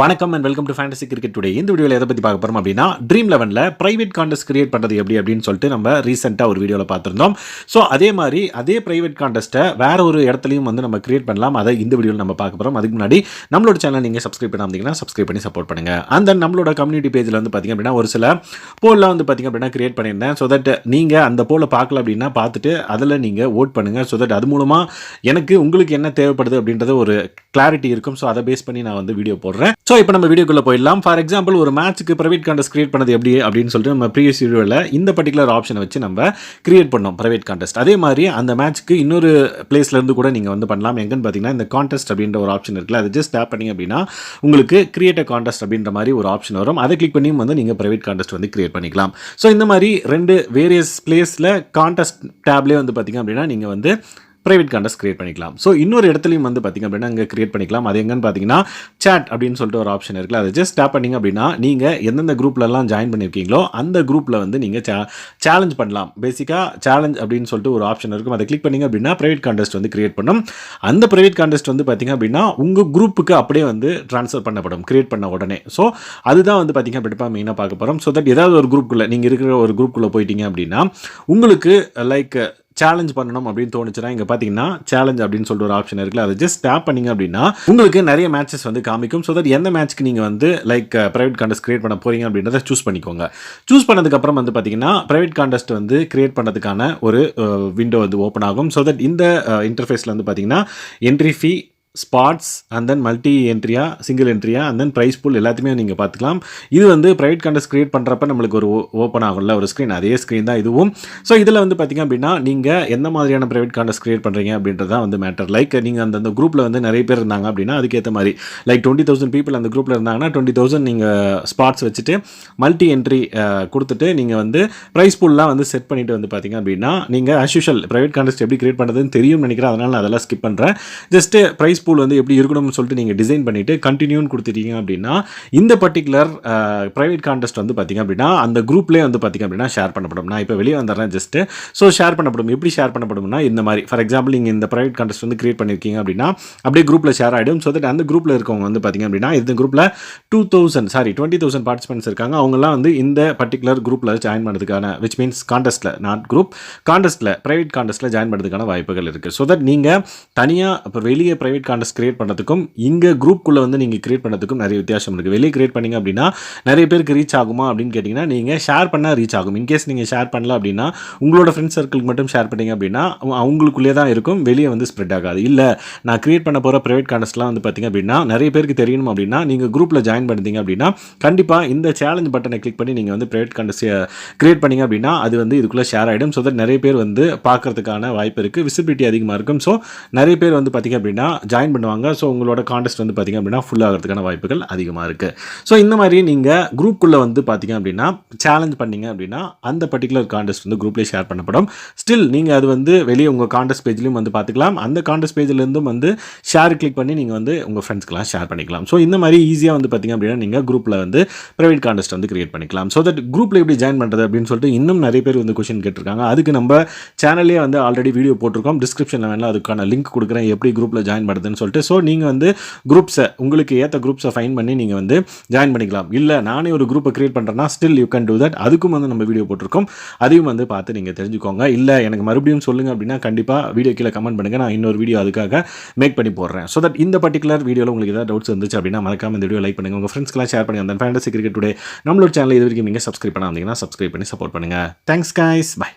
வணக்கம் and welcome to fantasy cricket today இந்த வீடியோவில் எதை பற்றி பார்க்க போகிறோம் அப்படின்னா ட்ரீம் லெவனில் ப்ரைவேட் கான்டெஸ்ட் கிரியேட் பண்ணுறது எப்படி அப்படின்னு சொல்லிட்டு நம்ம ரீசெண்டாக ஒரு வீடியோவில் பார்த்துருந்தோம். ஸோ அதே மாதிரி அதே ப்ரைவேட் கான்டெஸ்ட்டை வேறு ஒரு இடத்துலையும் வந்து நம்ம கிரியேட் பண்ணலாம். அதை இந்த வீடியோவில் நம்ம பார்க்க போகிறோம் அதுக்கு முன்னாடி நம்மளோட சேனல் நீங்கள் சப்ஸ்கிரைப் பண்ணாமதிங்கன்னா சப்ஸ்கிரைப் பண்ணி சப்போர்ட் பண்ணுங்கள் அந்த நம்மளோட கம்யூனிட்டி பேஜில் வந்து பார்த்திங்க அப்படின்னா ஒரு சில போல்லாம் வந்து பார்த்திங்க அப்படின்னா கிரியேட் பண்ணியிருந்தேன். ஸோ தட் நீங்கள் அந்த போலை பார்க்கல அப்படின்னா பார்த்துட்டு அதில் நீங்கள் ஓட் பண்ணுங்கள் ஸோ தட் அது மூலமாக எனக்கு உங்களுக்கு என்ன தேவைப்படுது அப்படின்றது ஒரு கிளாரிட்டி இருக்கும். ஸோ அதை பேஸ் பண்ணி நான் வந்து வீடியோ போடுறேன். ஸோ இப்போ நம்ம வீடியோக்குள்ளே போயிடலாம். ஃபார் எக்ஸாம்பிள் ஒரு மேட்ச்சுக்கு ப்ரைவேட் கான்டெஸ்ட் கிரியேட் பண்ணது எப்படி அப்படின்னு சொல்லிட்டு நம்ம ப்ரீவியஸ் வீடியோவில் இந்த பர்டிகுலர் ஆப்ஷனை வச்சு நம்ம கிரியேட் பண்ணோம் ப்ரைவேட் கான்டெஸ்ட் அதே மாதிரி அந்த மேட்ச்க்கு இன்னொரு பிளேஸ்லேருந்து கூட நீங்கள் வந்து பண்ணலாம். எங்கன்னு பார்த்தீங்கன்னா இந்த கான்டெஸ்ட் அப்படின்ற ஒரு ஆப்ஷன் இருக்குல்ல அதை ஜஸ்ட் டேப் பண்ணிங்க அப்படின்னா உங்களுக்கு கிரியேட் கான்டெஸ்ட் அப்படின்ற மாதிரி ஒரு ஆப்ஷன் வரும். அதை கிளிக் பண்ணியும் வந்து நீங்கள் ப்ரைவேட் கான்டெஸ்ட் வந்து கிரியேட் பண்ணிக்கலாம். ஸோ இந்த மாதிரி ரெண்டு வேரியஸ் பிளேஸில் கான்டெஸ்ட் டேப்லேயே வந்து பார்த்திங்க அப்படின்னா நீங்கள் வந்து ப்ரைவேட் கான்டெஸ்ட் கிரியேட் பண்ணிக்கலாம். ஸோ இன்னொரு இடத்துலையும் வந்து பார்த்திங்க அப்படின்னா அங்கே கிரியேட் பண்ணிக்கலாம். அது எங்கன்னு பார்த்தீங்கன்னா சேட் அப்படின்னு சொல்லிட்டு ஒரு ஆப்ஷன் இருக்குல்ல அதை ஜஸ்ட் டேப் பண்ணிங்க அப்படின்னா நீங்கள் எந்தெந்த குரூப்லலாம் ஜாயின் பண்ணியிருக்கீங்களோ அந்த குரூப்பில் வந்து நீங்கள் சேலஞ்ச் பண்ணலாம். பேசிக்காக சேலஞ்ச் அப்படின்னு சொல்லிட்டு ஒரு ஆப்ஷன் இருக்கும். அதை கிளிக் பண்ணிங்க அப்படின்னா ப்ரைவேட் கான்டெஸ்ட் வந்து கிரியேட் பண்ணும். அந்த ப்ரைவேட் கான்டெஸ்ட் வந்து பார்த்திங்க அப்படின்னா உங்கள் குரூப்புக்கு அப்படியே வந்து ட்ரான்ஸ்ஃபர் பண்ணப்படும் கிரியேட் பண்ண உடனே. ஸோ அதுதான் வந்து பார்த்திங்க அப்படிப்பா மெயினாக பார்க்க போகிறோம் ஸோ தட் ஏதாவது ஒரு குரூப்புக்குள்ளே நீங்கள் இருக்கிற ஒரு குரூப்புக்குள்ளே போயிட்டீங்க அப்படின்னா உங்களுக்கு லைக் சேலஞ்ச் பண்ணணும் அப்படின்னு தோணுச்சுன்னா இங்கே பார்த்தீங்கன்னா சேலஞ்ச் அப்படின்னு சொல்லிட்டு ஒரு ஆப்ஷன் இருக்குல்ல அதை ஜஸ்ட் டேப் பண்ணீங்க அப்படின்னா உங்களுக்கு நிறைய மேட்சஸ் வந்து காமிக்கும். ஸோ தட் எந்த மேட்ச்க்கு நீங்கள் வந்து லைக் ப்ரைவேட் கான்டெஸ்ட் கிரியேட் பண்ண போறீங்க அப்படின்றத சூஸ் பண்ணிக்கோங்க. சூஸ் பண்ணதுக்கப்புறம் வந்து பார்த்தீங்கன்னா ப்ரைவேட் கான்டெஸ்ட் வந்து கிரியேட் பண்ணுறதுக்கான ஒரு uh, விண்டோ வந்து ஓப்பன் ஆகும். ஸோ தட் இந்த uh, இன்டர்ஃபேஸில் வந்து பார்த்தீங்கன்னா entry fee spots and then multi என்ட்ரியா single என்ட்ரியா அண்ட் தென் ப்ரைஸ் புல் எல்லாத்தையுமே நீங்கள் பார்த்துக்கலாம். இது வந்து ப்ரைவேட் கான்டெஸ்ட் கிரியேட் பண்ணுறப்ப நம்மளுக்கு ஒரு ஓப்பன் ஆகும்ல ஒரு ஸ்க்ரீன் அதே ஸ்க்ரீன் தான் இதுவும். ஸோ இதில் வந்து பார்த்திங்க அப்படின்னா நீங்கள் எந்த மாதிரியான ப்ரைவேட் கான்டெஸ்ட் க்ரியேட் பண்ணுறீங்க அப்படின்றது தான் வந்து மேட்டர் லைக் நீங்கள் அந்தந்த குரூப்பில் வந்து நிறைய பேர் இருந்தாங்க அப்படின்னா அதுக்கேற்ற மாதிரி. லைக் டுவெண்ட்டி தௌசண்ட் பீப்பிள் அந்த குரூப்பில் இருந்தாங்கன்னா டுவெண்ட்டி தௌசண்ட் நீங்கள் ஸ்பாட்ஸ் வச்சுட்டு மல்டி என்ட்ரி கொடுத்துட்டு நீங்கள் வந்து ப்ரைஸ் புல்லாம் வந்து செட் பண்ணிட்டு வந்து பார்த்தீங்க அப்படின்னா நீங்கள் அஸ்யூஷல் ப்ரைவேட் கண்டஸ்ட் எப்படி கிரியேட் பண்ணுறதுன்னு தெரியும்னு நினைக்கிறேன். அதனால் நான் அதெல்லாம் ஸ்கிப் பண்ணுறேன் ஜஸ்ட்டு ப்ரைஸ் பூல் வந்து எப்படி இருக்கணும்னு சொல்லிட்டு நீங்கள் டிசைன் பண்ணிவிட்டு கண்டினியூன்னு கொடுத்துட்டீங்க அப்படின்னா இந்த பர்டிகுலர் ப்ரைவேட் கான்டெஸ்ட் வந்து பார்த்திங்க அப்படின்னா அந்த குரூப்லேயே வந்து பார்த்திங்க அப்படின்னா ஷேர் பண்ணப்படும். நான் இப்போ வெளியே வந்துடுறேன் ஜஸ்ட்டு ஸோ ஷேர் பண்ணப்படும். எப்படி ஷேர் பண்ணப்படும்னா இந்த மாதிரி. ஃபார் எக்ஸாம்பிள் நீங்கள் இந்த ப்ரைவேட் கான்டெஸ்ட் வந்து கிரியேட் பண்ணியிருக்கீங்க அப்படின்னா அப்படியே குரூப்பில் ஷேர் ஆகிடும் ஸோ தட் அந்த குரூப்பில் இருக்கவங்க வந்து பார்த்திங்க அப்படின்னா இந்த குரூப்பில் two thousand sorry twenty thousand participants இருக்காங்க. அவங்கலாம் வந்து இந்த பர்டிகுலர் குரூப்பில் ஜாயின் பண்ணுறதுக்கான விச் மீன்ஸ் கான்டெஸ்ட்டில் நாட் குரூப் கான்டெஸ்ட்டில் ப்ரைவேட் கான்டெஸ்ட்டில் ஜாயின் பண்ணுறதுக்கான வாய்ப்புகள் இருக்குது ஸோ தட் நீங்கள் தனியாக இப்போ வெளியே ப்ரைவேட் கான்டெஸ்ட் கிரியேட் பண்ணுறதுக்கும் இங்கே குரூப்குள்ளே வந்து நீங்கள் கிரியேட் பண்ணுறதுக்கும் நிறைய வித்தியாசம் இருக்குது வெளியே கிரியேட் பண்ணீங்க அப்படின்னா நிறைய பேருக்கு ரீச் ஆகுமா அப்படின்னு கேட்டிங்கன்னா நீங்கள் ஷேர் பண்ணால் ரீச் ஆகும். இன்கேஸ் நீங்கள் ஷேர் பண்ணல அப்படின்னா உங்களோட ஃப்ரெண்ட்ஸ் சர்க்கிளுக்கு மட்டும் ஷேர் பண்ணீங்க அப்படின்னா அவங்களுக்குள்ளே தான் இருக்கும். வெளியே வந்து ஸ்ப்ரெட் ஆகாது. இல்லை நான் கிரியேட் பண்ண போகிற ப்ரைவேட் கான்டெஸ்ட்லாம் வந்து பார்த்திங்க அப்படின்னா நிறைய பேருக்கு தெரியணும் அப்படின்னா நீங்கள் குரூப்பில் ஜாயின் பண்ணுறீங்க அப்படின்னா கண்டிப்பாக இந்த சேலஞ்ச் பட்டனை கிளிக் பண்ணி நீங்கள் வந்து ப்ரைவேட் கான்டெஸ்ட் கிரியேட் பண்ணீங்க அப்படின்னா அது வந்து இதுக்குள்ளே ஷேர் ஆகிடும் ஸோ தட் நிறைய பேர் வந்து பார்க்கறதுக்கான வாய்ப்பு இருக்குது விசிபிலிட்டி அதிகமாக இருக்கும். ஸோ நிறைய பேர் வந்து பார்த்திங்க அப்படின்னா ஜாயின் பண்ணுவாங்க. ஸோ உங்களோட காண்டெஸ்ட் வந்து பார்த்திங்க அப்படின்னா ஃபுல் ஆகிறதுக்கான வாய்ப்புகள் அதிகமாக இருக்குது ஸோ இந்த மாதிரி நீங்கள் குரூப்புக்குள்ளே வந்து பார்த்திங்க அப்படின்னா சேலஞ்ச் பண்ணீங்க அப்படின்னா அந்த பர்டிகுலர் கான்டெஸ்ட் வந்து குரூப்லேயே ஷேர் பண்ணப்படும். ஸ்டில் நீங்கள் அது வந்து வெளியே உங்கள் காண்டெஸ்ட் பேஜ்லேயும் வந்து பார்த்துக்கலாம் அந்த காண்டெஸ்ட் பேஜ்லேருந்தும் வந்து ஷேர் கிளிக் பண்ணி நீங்கள் வந்து உங்கள் ஃப்ரெண்ட்ஸ்க்கெலாம் ஷேர் பண்ணிக்கலாம். ஸோ இந்த மாதிரி ஈஸியாக வந்து பார்த்திங்க அப்படின்னா நீங்கள் குரூப்பில் வந்து ப்ரைவேட் காண்டெஸ்ட் வந்து கிரியேட் பண்ணிக்கலாம். ஸோ தட் குரூப்பில் எப்படி ஜாயின் பண்ணுறது அப்படின்னு சொல்லிட்டு இன்னும் நிறைய பேர் வந்து கொஷின் கேட்டிருக்காங்க. அதுக்கு நம்ம சேனல்லே வந்து ஆல்ரெடி வீடியோ போட்டிருக்கோம். டிஸ்கிரிப்ஷனில் வேணால் அதுக்கான லிங்க் கொடுக்குறேன். எப்படி குரூப்பில் ஜாயின் பண்ணுறது சொல்லிட்டு ஸோ நீங்கள் வந்து குரூப்ஸை உங்களுக்கு ஏற்ற குரூப்ஸை ஃபைன் பண்ணி நீங்கள் வந்து ஜாயின் பண்ணிக்கலாம். இல்லை நானே ஒரு குரூப்பை கிரியேட் பண்ணுறேன்னா still you can do that அதுக்கும் வந்து நம்ம வீடியோ போட்டிருக்கோம். அதையும் வந்து பார்த்து நீங்கள் தெரிஞ்சுக்கோங்க. இல்லை எனக்கு மறுபடியும் சொல்லுங்கள் அப்படின்னா கண்டிப்பாக வீடியோ கீழே கமெண்ட் பண்ணுங்கள் நான் இன்னொரு வீடியோ அதுக்காக மேக் பண்ணி போடுறேன். ஸோ தட் இந்த பர்டிகுலர் வீடியோவில் உங்களுக்கு ஏதாவது டவுட்ஸ் இருந்துச்சு அப்படின்னா மறக்காம இந்த வீடியோ லைக் பண்ணுங்கள் உங்கள் ஃப்ரெண்ட்ஸ்க்கெலாம் ஷேர் பண்ணி அந்த ஃபேண்டசி கிரிக்கெட் டுடே நம்மளோட சேனல் இது வரைக்கும் நீங்கள் சப்ஸ்கிரைப் பண்ணாமல் சப்ஸ்கிரைப் பண்ணி சப்போர்ட் பண்ணுங்கள் தேங்க்ஸ் காய்ஸ் பை